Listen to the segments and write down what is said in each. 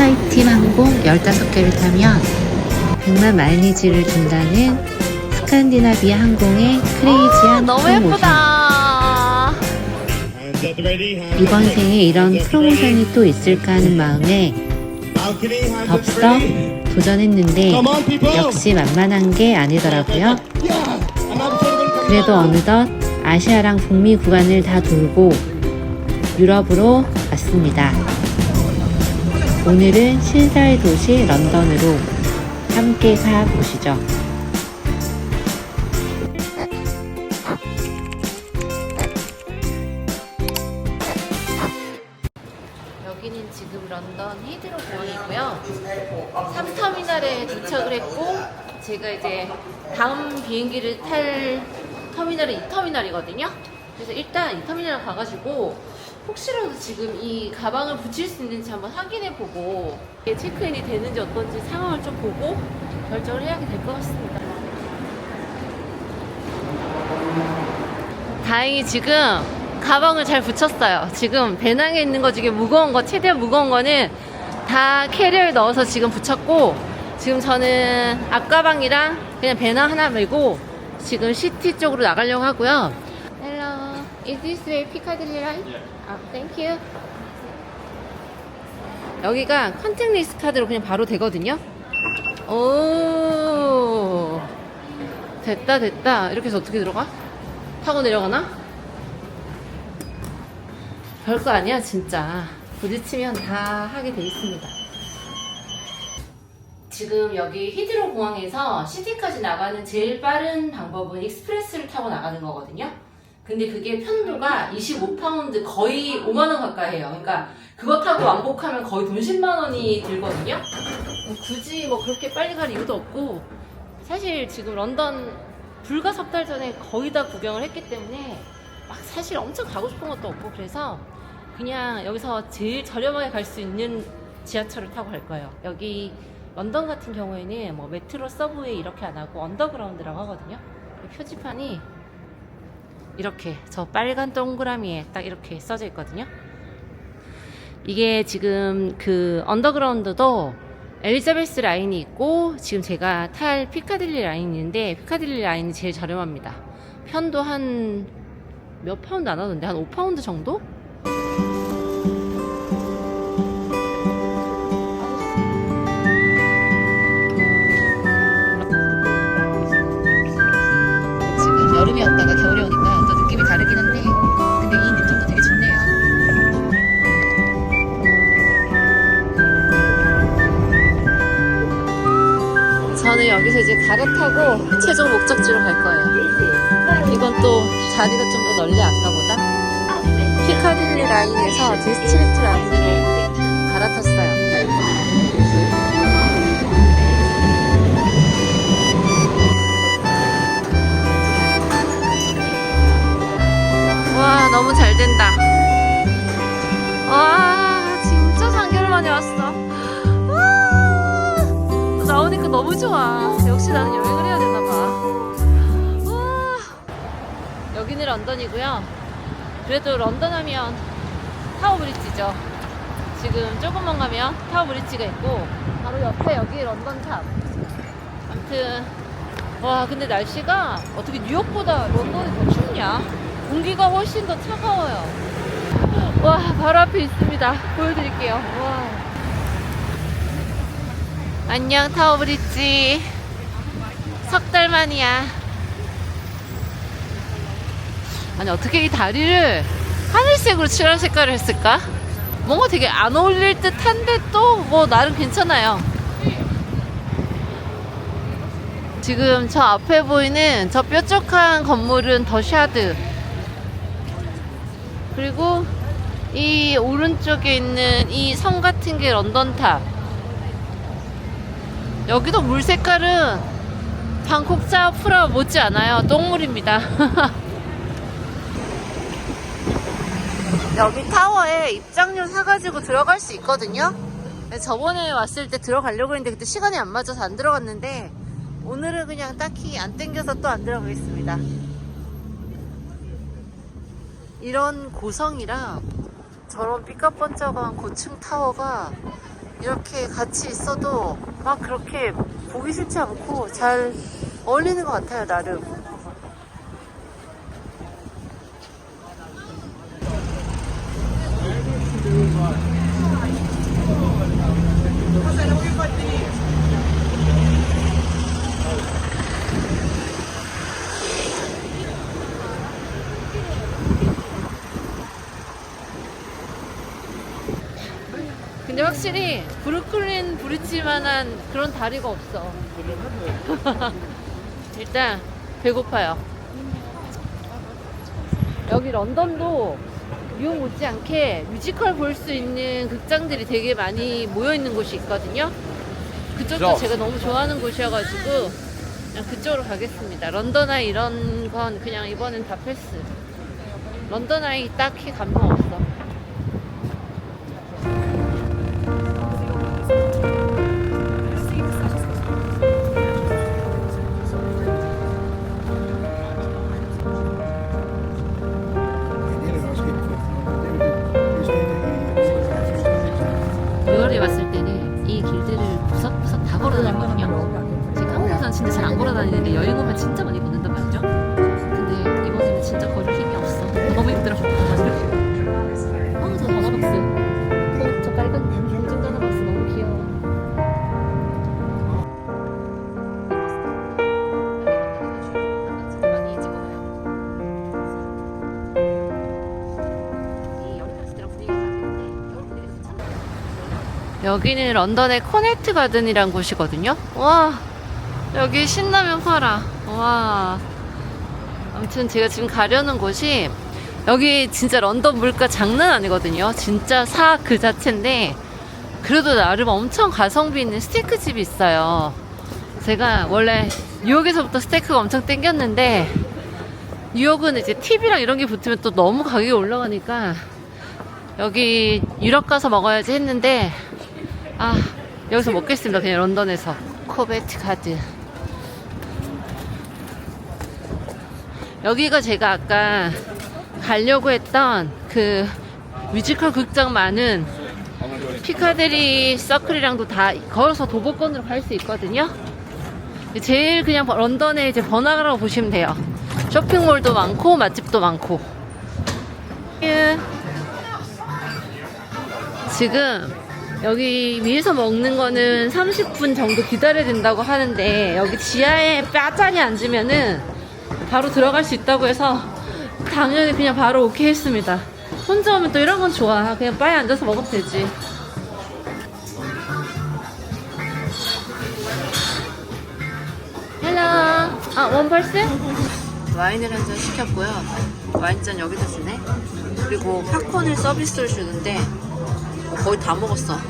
스카이팀 항공 15개를 타면 100만 마일리지를 준다는 스칸디나비아 항공의 크레이지한 너무 프로모션. 예쁘다. 이번 생에 이런 프로모션이 또 있을까 하는 마음에 덥석 도전했는데 역시 만만한 게 아니더라고요. 그래도 어느덧 아시아랑 북미 구간을 다 돌고 유럽으로 왔습니다. 오늘은 신사의 도시 런던으로 함께 가보시죠. 여기는 지금 런던 히드로 공항이고요. 3터미널에 도착을 했고 제가 이제 다음 비행기를 탈 터미널이 2터미널이거든요. 그래서 일단 2터미널 가가지고 혹시라도 지금 이 가방을 붙일 수 있는지 한번 확인해 보고 이게 체크인이 되는지 어떤지 상황을 좀 보고 결정을 해야 될 것 같습니다. 다행히 지금 가방을 잘 붙였어요. 지금 배낭에 있는 거 중에 무거운 거, 최대한 무거운 거는 다 캐리어에 넣어서 지금 붙였고, 지금 저는 앞가방이랑 그냥 배낭 하나 메고 지금 시티 쪽으로 나가려고 하고요. Hello, is this way Piccadilly line? 아, you. 여기가 컨택리스 카드로 그냥 바로 되거든요. 오, 됐다, 됐다. 이렇게 해서 어떻게 들어가? 타고 내려가나? 별거 아니야 진짜 부딪히면 다 하게 돼 있습니다 지금 여기 히드로 공항에서 시티까지 나가는 제일 빠른 방법은 익스프레스를 타고 나가는 거거든요 근데 그게 편도가 25파운드 거의 5만원 가까이 해요 그러니까 그거 타고 왕복하면 거의 돈 10만원이 들거든요 굳이 뭐 그렇게 빨리 갈 이유도 없고 사실 지금 런던 불과 석 달 전에 거의 다 구경을 했기 때문에 막 사실 엄청 가고 싶은 것도 없고 그래서 그냥 여기서 제일 저렴하게 갈 수 있는 지하철을 타고 갈 거예요. 여기 런던 같은 경우에는 뭐 메트로 서브웨이 이렇게 안 하고 언더그라운드라고 하거든요. 이 표지판이 이렇게 저 빨간 동그라미에 딱 이렇게 써져 있거든요. 이게 지금 그 언더그라운드도 엘리자베스 라인이 있고 지금 제가 탈 피카딜리 라인이 있는데 피카딜리 라인이 제일 저렴합니다. 편도 한 몇 파운드 안 하던데 한 5파운드 정도? 이제 갈아타고 최종 목적지로 갈 거예요. 이건 또 자리가 좀더 널리 아까보다. 피카딜리 라인에서 디스트리트 라인으로 갈아탔어요. 와, 너무 잘 된다. 와, 너무 좋아. 역시 나는 여행을 해야 되나 봐. 와, 여기는 런던이고요. 그래도 런던 하면 타워 브릿지죠. 지금 조금만 가면 타워 브릿지가 있고 바로 옆에 여기 런던 탑. 아무튼 와 근데 날씨가 어떻게 뉴욕보다 런던이 더 춥냐? 공기가 훨씬 더 차가워요. 와 바로 앞에 있습니다. 보여드릴게요. 와. 안녕 타워 브릿지. 석 달 만이야. 아니 어떻게 이 다리를 하늘색으로 칠할 색깔을 했을까? 뭔가 되게 안 어울릴 듯한데 또 뭐 나름 괜찮아요. 지금 저 앞에 보이는 저 뾰족한 건물은 더샤드. 그리고 이 오른쪽에 있는 이성 같은 게 런던탑. 여기도 물 색깔은 방콕 짜프라 못지 않아요. 똥물입니다. 여기 타워에 입장료 사가지고 들어갈 수 있거든요. 저번에 왔을 때 들어가려고 했는데 그때 시간이 안 맞아서 안 들어갔는데 오늘은 그냥 딱히 안 땡겨서 또 안 들어가겠습니다. 이런 고성이랑 저런 삐까뻔쩍한 고층 타워가 이렇게 같이 있어도 막 그렇게 보기 싫지 않고 잘 어울리는 것 같아요, 나름. 근데 확실히 브루클린 브릿지만한 그런 다리가 없어. 일단 배고파요. 여기 런던도 뉴욕 못지않게 뮤지컬 볼 수 있는 극장들이 되게 많이 모여 있는 곳이 있거든요. 그쪽도 제가 너무 좋아하는 곳이어가지고 그냥 그쪽으로 가겠습니다. 런던 아이 이런 건 그냥 이번엔 다 패스. 런던 아이 딱히 감동 없어. 다니는데 여행 오면 진짜 많이 걷는단 말이죠. 근데 이번에는 진짜 걸을 힘이 없어. 너무 힘들어. 아, 괜찮아요. 여기는 런던의 코네트 가든이란 곳이거든요. 와, 여기 신라면 팔아. 와. 아무튼 제가 지금 가려는 곳이 여기 진짜 런던 물가 장난 아니거든요. 진짜 사 그 자체인데 그래도 나름 엄청 가성비 있는 스테이크 집이 있어요. 제가 원래 뉴욕에서부터 스테이크가 엄청 땡겼는데 뉴욕은 이제 팁이랑 이런 게 붙으면 또 너무 가격이 올라가니까 여기 유럽 가서 먹어야지 했는데 아 여기서 먹겠습니다 그냥 런던에서 코베트 가드 여기가 제가 아까 가려고 했던 그 뮤지컬 극장 많은 피카데리 서클이랑도 다 걸어서 도보권으로 갈 수 있거든요 제일 그냥 런던의 이제 번화가라고 보시면 돼요 쇼핑몰도 많고 맛집도 많고 예. 지금 여기 위에서 먹는 거는 30분 정도 기다려야 된다고 하는데 여기 지하에 뼈자리 앉으면은 바로 들어갈 수 있다고 해서 당연히 그냥 바로 오케이 했습니다. 혼자 오면 또 이런 건 좋아. 그냥 바에 앉아서 먹으면 되지. 헬로. 아, 원펄스? 와인을 한 잔 시켰고요. 와인잔 여기다 주네. 그리고 팝콘을 서비스로 주는데 거의 다 먹었어.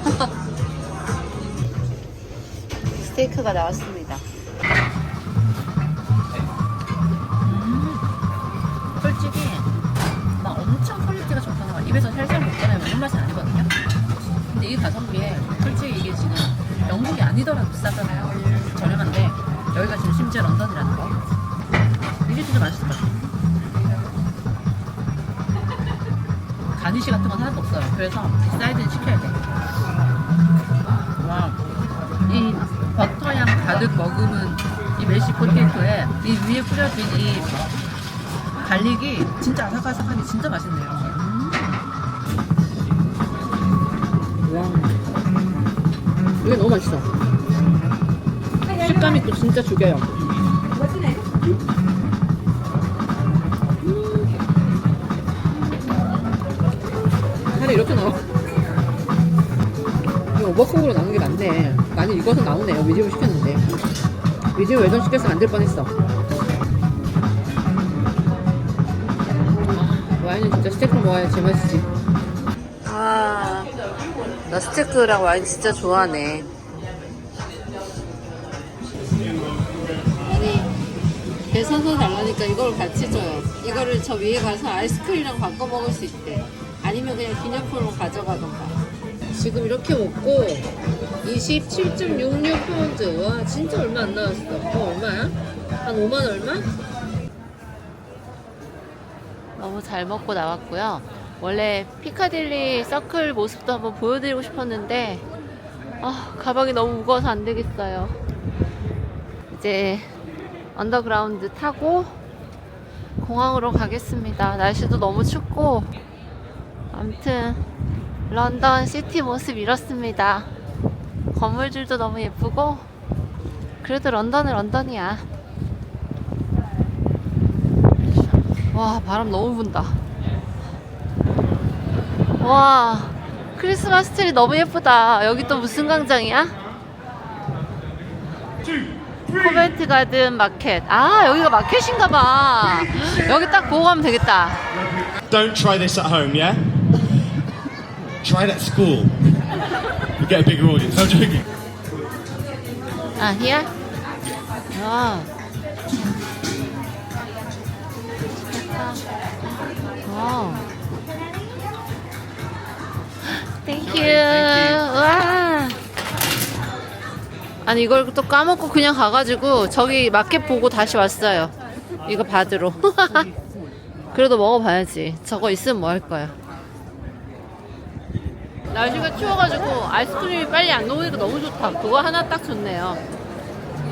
스테이크가 나왔습니다. 솔직히 막 엄청 퀄리티가 좋다는 건 입에서 살살 먹잖아요. 이런 맛이 아니거든요. 근데 이 가성비에 솔직히 이게 지금 영국이 아니더라도 비싸잖아요. 저렴한데 여기가 지금 심지어 런던이라는 거. 이게 진짜 맛있을 것 같아요. 가니쉬 같은 건 하나도 없어요. 그래서 사이드는 시켜야 돼. 와, 이 버터향 가득 머금은 이 메시 포테이토에 이 위에 뿌려진 이 갈릭이 진짜 아삭아삭하니 진짜 맛있네요. 음. 와, 이게 너무 맛있어. 식감이 또 진짜 죽여요. 살이 이렇게 나와. 이거 오버쿡으로 나오는 게 맞네. 많이 익어서 나오네요. 미디움 시켰는데. 미디움 외전 시켜서 안될 뻔했어. 와인은 진짜 스테이크 먹어야 제맛이지. 아, 나 스테이크랑 와인 진짜 좋아하네. 아니, 배 서서 달라니까 이걸 같이 줘요. 이거를 저 위에 가서 아이스크림이랑 바꿔 먹을 수 있대. 아니면 그냥 기념품으로 가져가던가. 지금 이렇게 먹고 27.66파운드. 와, 진짜 얼마 안 나왔어. 어, 얼마야? 한 5만 얼마? 너무 잘 먹고 나왔고요. 원래 피카딜리 서클 모습도 한번 보여드리고 싶었는데 아, 가방이 너무 무거워서 안 되겠어요. 이제 언더그라운드 타고 공항으로 가겠습니다. 날씨도 너무 춥고 아무튼 런던 시티 모습 이렇습니다. 건물들도 너무 예쁘고 그래도 런던은 런던이야. 와 바람 너무 분다. 와 크리스마스 트리 너무 예쁘다. 여기 또 무슨 광장이야? 코벤트 가든 마켓. 아 여기가 마켓인가 봐. 여기 딱 보고 가면 되겠다. Don't try this at home, yeah? try that at school. You get a bigger audience. I'm joking. 아, here? 아. 와. 땡큐. 와. 아니 이걸 또 까먹고 그냥 가가지고 저기 마켓 보고 다시 왔어요. 이거 받으러. 그래도 먹어봐야지. 저거 있으면 뭐 할 거야. 날씨가 추워가지고 아이스크림이 빨리 안 녹으니까 너무 좋다. 그거 하나 딱 좋네요.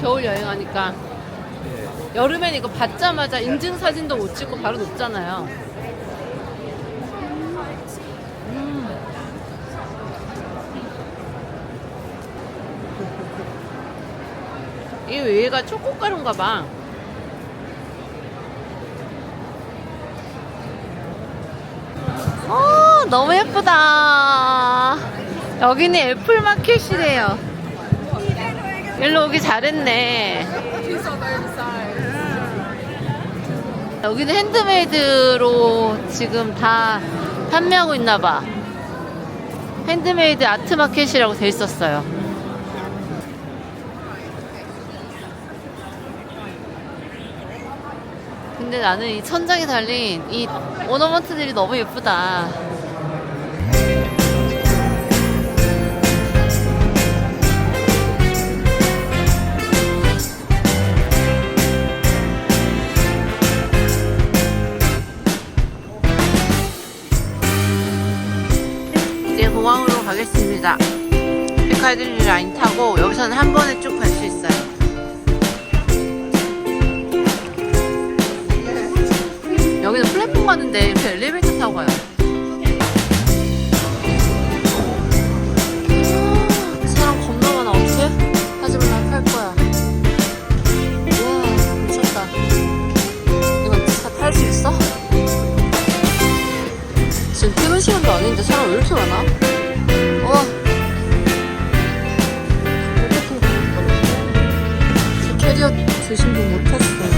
겨울 여행하니까. 여름엔 이거 받자마자 인증 사진도 못 찍고 바로 녹잖아요. 음. 이 위에가 초코가루인가 봐. 어, 너무 예쁘다. 여기는 애플 마켓이래요. 일로 오기 잘했네. 여기는 핸드메이드로 지금 다 판매하고 있나 봐. 핸드메이드 아트 마켓이라고 돼 있었어요. 근데 나는 이 천장에 달린 이 오너먼트들이 너무 예쁘다. 가겠습니다. 피카딜리 라인 타고 여기서는 한 번에 쭉 갈 수 있어요. 여기는 플랫폼 가는데 이렇게 엘리베이터 타고 가요. 아, 사람 겁나 많아 어떡해? 하지만 난 탈 거야. 우와 미쳤다. 이건 차탈수 있어? 지금 퇴근 시간도 아닌데 사람 왜 이렇게 많아? 와. 저 캐리어 드신 분못 탔어요.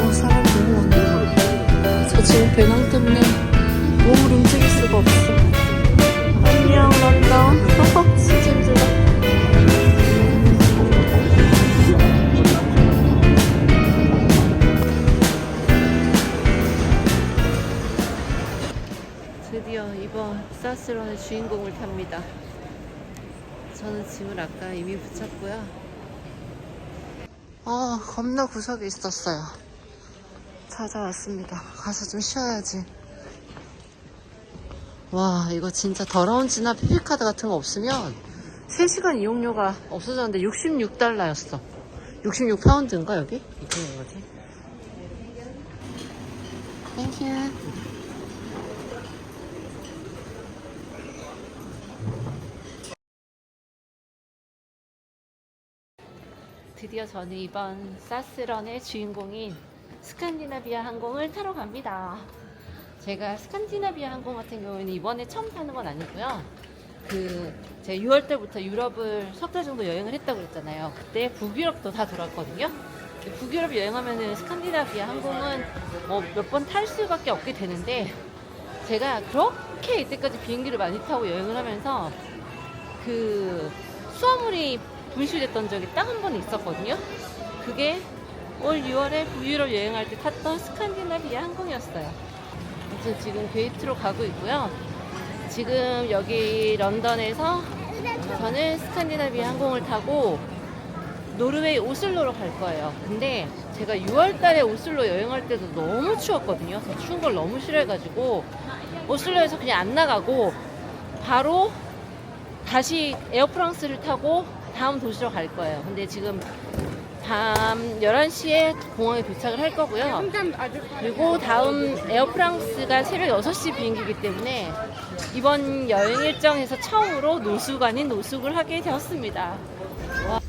와 사람 너무 많네. 저 지금 배낭 때문에 몸을 움직일 수가 없어. 안녕 런던. 진짜 힘들어. 드디어 이번 사스런의 주인공을 탑니다. 저는 짐을 아까 이미 붙였고요. 아, 겁나 구석에 있었어요. 찾아왔습니다. 가서 좀 쉬어야지. 와, 이거 진짜 더러운 지나 피피카드 같은 거 없으면 3시간 이용료가 없어졌는데 66달러였어. 66파운드인가, 여기? 이게 뭐지? 땡큐. 드디어 저는 이번 사스런의 주인공인 스칸디나비아 항공을 타러 갑니다. 제가 스칸디나비아 항공 같은 경우에는 이번에 처음 타는 건 아니고요. 그 제가 6월 때부터 유럽을 석 달 정도 여행을 했다고 그랬잖아요. 그때 북유럽도 다 돌았거든요. 북유럽 여행하면은 스칸디나비아 항공은 뭐 몇 번 탈 수밖에 없게 되는데 제가 그렇게 이때까지 비행기를 많이 타고 여행을 하면서 그 수화물이 분실됐던 적이 딱 한 번 있었거든요. 그게 올 6월에 북유럽 여행할 때 탔던 스칸디나비아 항공이었어요. 그래서 지금 게이트로 가고 있고요. 지금 여기 런던에서 저는 스칸디나비아 항공을 타고 노르웨이 오슬로로 갈 거예요. 근데 제가 6월 달에 오슬로 여행할 때도 너무 추웠거든요. 추운 걸 너무 싫어해가지고 오슬로에서 그냥 안 나가고 바로 다시 에어프랑스를 타고 다음 도시로 갈 거예요. 근데 지금 밤 11시에 공항에 도착을 할 거고요. 그리고 다음 에어프랑스가 새벽 6시 비행기이기 때문에 이번 여행 일정에서 처음으로 노숙 아닌 노숙을 하게 되었습니다. 와.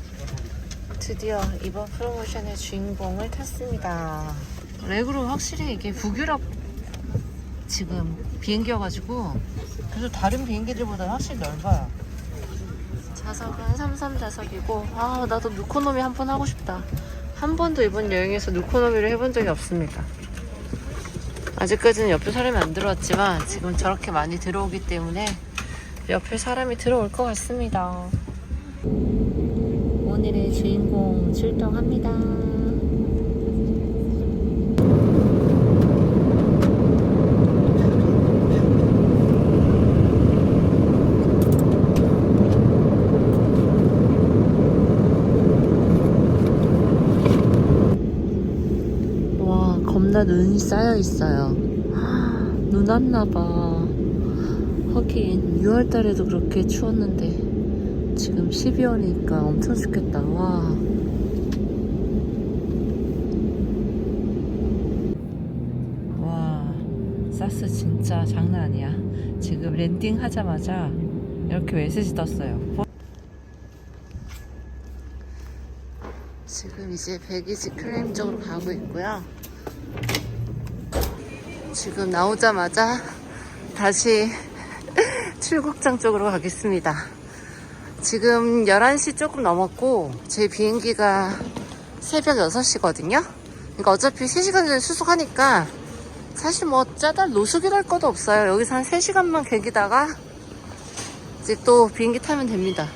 드디어 이번 프로모션의 주인공을 탔습니다. 레그로 확실히 이게 북유럽 지금 비행기여가지고 그래도 다른 비행기들보다 확실히 넓어요. 좌석은 33 좌석이고 아 나도 누코노미 한 번 하고 싶다. 한 번도 이번 여행에서 누코노미를 해본 적이 없습니다. 아직까지는 옆에 사람이 안 들어왔지만 지금 저렇게 많이 들어오기 때문에 옆에 사람이 들어올 것 같습니다. 오늘의 주인공 출동합니다. 와, 겁나 눈이 쌓여 있어요. 눈 왔나봐. 하긴, 6월 달에도 그렇게 추웠는데, 지금 12월이니까 엄청 춥겠다. 와. 와, 사스 진짜 장난 아니야. 지금 랜딩 하자마자 이렇게 메시지 떴어요. 지금 이제 백이지 클레임 쪽으로 가고 있고요. 지금 나오자마자 다시 출국장 쪽으로 가겠습니다. 지금 11시 조금 넘었고 제 비행기가 새벽 6시거든요. 그러니까 어차피 3시간 전에 수속하니까 사실 뭐 짜달 노숙이랄 것도 없어요. 여기서 한 3시간만 계기다가 이제 또 비행기 타면 됩니다.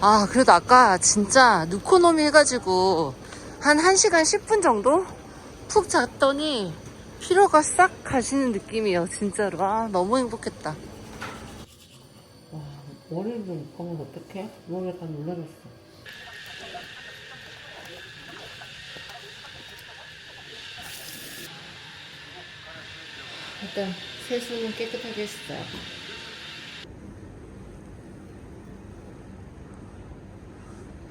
아, 그래도 아까 진짜 누코노미 해가지고 한 1시간 10분 정도 푹 잤더니 피로가 싹 가시는 느낌이에요, 진짜로. 아, 너무 행복했다. 와, 머리를 좀 묶으면 어떡해? 머리 약간 놀라졌어. 일단 세수는 깨끗하게 했어요.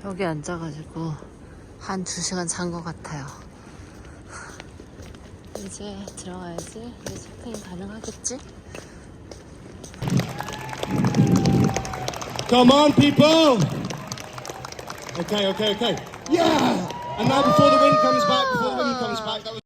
여기 앉아가지고 한두 시간 잔 것 같아요. 이제 들어가야지. 이제 체크인 가능하겠지? Come on, people! Okay, okay, okay. Yeah! And now before the wind comes back, before the wind comes back, that was